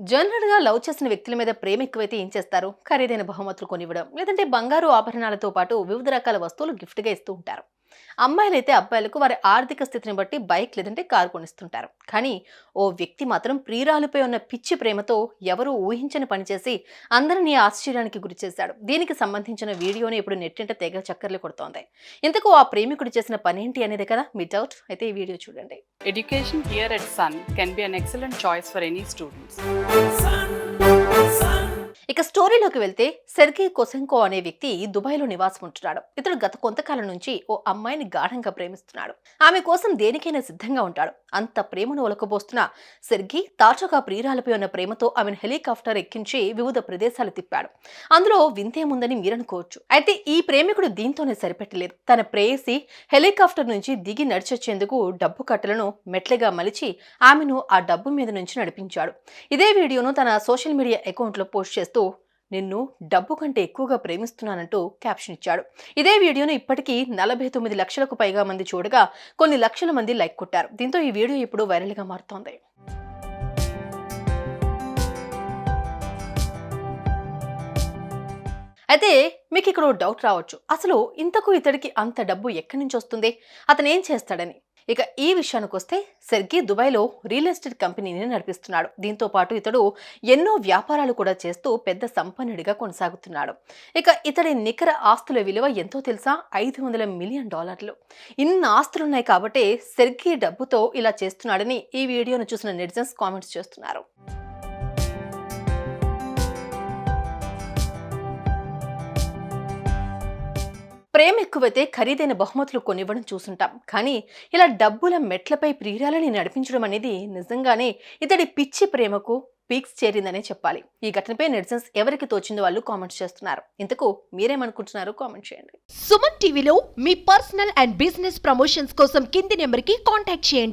జనరల్గా లవ్ చేసిన వ్యక్తుల మీద ప్రేమ ఎక్కువైతే ఏం చేస్తారు? ఖరీదైన బహుమతులు కొనివ్వడం లేదంటే బంగారు ఆభరణాలతో పాటు వివిధ రకాల వస్తువులు గిఫ్ట్గా ఇస్తూ ఉంటారు. అమ్మాయిలైతే అబ్బాయిలకు వారి ఆర్థిక స్థితిని బట్టి బైక్ లేదంటే కారు కొనిస్తుంటారు. కానీ ఓ వ్యక్తి మాత్రం ప్రియురాలిపై ఉన్న పిచ్చి ప్రేమతో ఎవరూ ఊహించని పని చేసి అందరినీ ఆశ్చర్యానికి గురి చేశాడు. దీనికి సంబంధించిన వీడియోని ఇప్పుడు నెట్టింట తెగ చక్కర్లు కొడుతోంది. ఇంతకు ఆ ప్రేమికుడు చేసిన పనేంటి అనేది కదా మీ డౌట్? అయితే ఈ వీడియో చూడండి. Education here at Sun can be an excellent choice for any students. ఇక స్టోరీలోకి వెళ్తే సెర్గీ కొసెంకో అనే వ్యక్తి దుబాయ్లో నివాసం ఉంటున్నాడు. ఇతడు గత కొంతకాలం నుంచి ఓ అమ్మాయిని గాఢంగా ప్రేమిస్తున్నాడు. ఆమె కోసం దేనికైనా సిద్ధంగా ఉంటాడు. అంత ప్రేమను ఒలకబోస్తున్న సెర్గీ తాజాగా ప్రియురాలపై ఉన్న ప్రేమతో ఆమెను హెలికాప్టర్ ఎక్కించి వివిధ ప్రదేశాలు తిప్పాడు. అందులో వింతేముందని మీరనుకోవచ్చు అయితే ఈ ప్రేమికుడు దీంతోనే సరిపెట్టలేదు. తన ప్రేయసి హెలికాప్టర్ నుంచి దిగి నడిచొచ్చేందుకు డబ్బు కట్టలను మెట్లగా మలిచి ఆమెను ఆ డబ్బు మీద నుంచి నడిపించాడు. ఇదే వీడియోను తన సోషల్ మీడియా అకౌంట్లో పోస్ట్ చేస్తూ నిన్ను డబ్బు కంటే ఎక్కువగా ప్రేమిస్తున్నానంటూ క్యాప్షన్ ఇచ్చాడు. ఇదే వీడియోను ఇప్పటికీ నలభై తొమ్మిది లక్షలకు పైగా మంది చూడగా కొన్ని లక్షల మంది లైక్ కొట్టారు. దీంతో ఈ వీడియో ఇప్పుడు వైరల్గా మారుతోంది. అయితే మీకు ఇక్కడ డౌట్ రావచ్చు. అసలు ఇంతకు ఇతడికి అంత డబ్బు ఎక్కడి నుంచి వస్తుంది? అతను ఏం చేస్తాడని? ఇక ఈ విషయానికి వస్తే సెర్గీ దుబాయ్లో రియల్ ఎస్టేట్ కంపెనీని నడిపిస్తున్నాడు. దీంతో పాటు ఇతడు ఎన్నో వ్యాపారాలు కూడా చేస్తూ పెద్ద సంపన్నుడిగా కొనసాగుతున్నాడు. ఇక ఇతడి నికర ఆస్తుల విలువ ఎంతో తెలుసా? ఐదు వందల మిలియన్ డాలర్లు. ఇన్ని ఆస్తులున్నాయి కాబట్టే సెర్గీ డబ్బుతో ఇలా చేస్తున్నాడని ఈ వీడియోను చూసిన నెటిజన్స్ కామెంట్స్ చేస్తున్నారు. ప్రేమ ఎక్కువైతే ఖరీదైన బహుమతులు కొనివ్వడం చూసుంటాం. కానీ ఇలా డబ్బుల మెట్లపై ప్రియురాలని నడిపించడం అనేది నిజంగానే ఇతడి పిచ్చి ప్రేమకు పీక్స్ చేరిందనే చెప్పాలి. ఈ ఘటనపై నెటిజన్స్ ఎవరికి తోచిందో వాళ్ళు కామెంట్స్ చేస్తున్నారు. ఇంతకు మీరేమనుకుంటున్నారో కామెంట్ చేయండి. సుమన్ టీవీలో మీ పర్సనల్ అండ్ బిజినెస్ ప్రమోషన్స్ కోసం కింది నెంబర్కి కాంటాక్ట్ చేయండి.